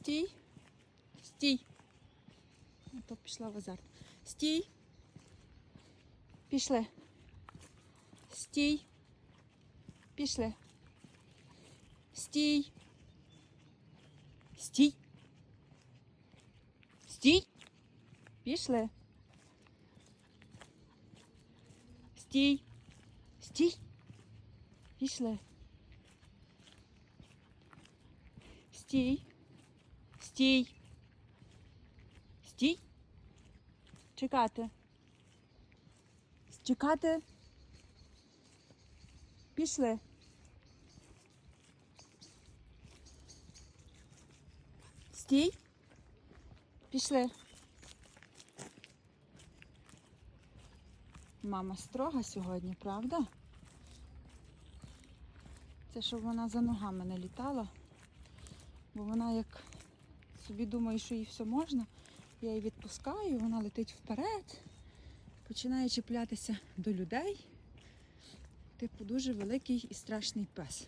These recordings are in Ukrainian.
Стій. Стій. А то пішла в азарт. Стій. Пішли. Стій. Пішли. Стій. Стій. Стій. Пішли. Стій. Стій. Пішли. Стій. Стій. Стій. Чекати. Чекати. Пішли. Стій. Пішли. Мама строга сьогодні, правда? Це щоб вона за ногами не літала. Бо вона як собі думає, що їй все можна. Я її відпускаю, вона летить вперед, починає чіплятися до людей. Типу дуже великий і страшний пес.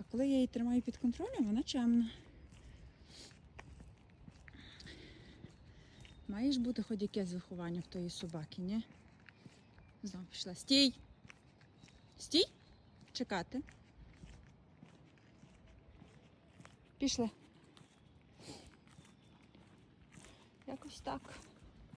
А коли я її тримаю під контролем, вона чемна. Маєш бути хоч якесь виховання в тої собаки, ні? Знову пішла. Стій! Стій! Чекати. Пішли. Якось так.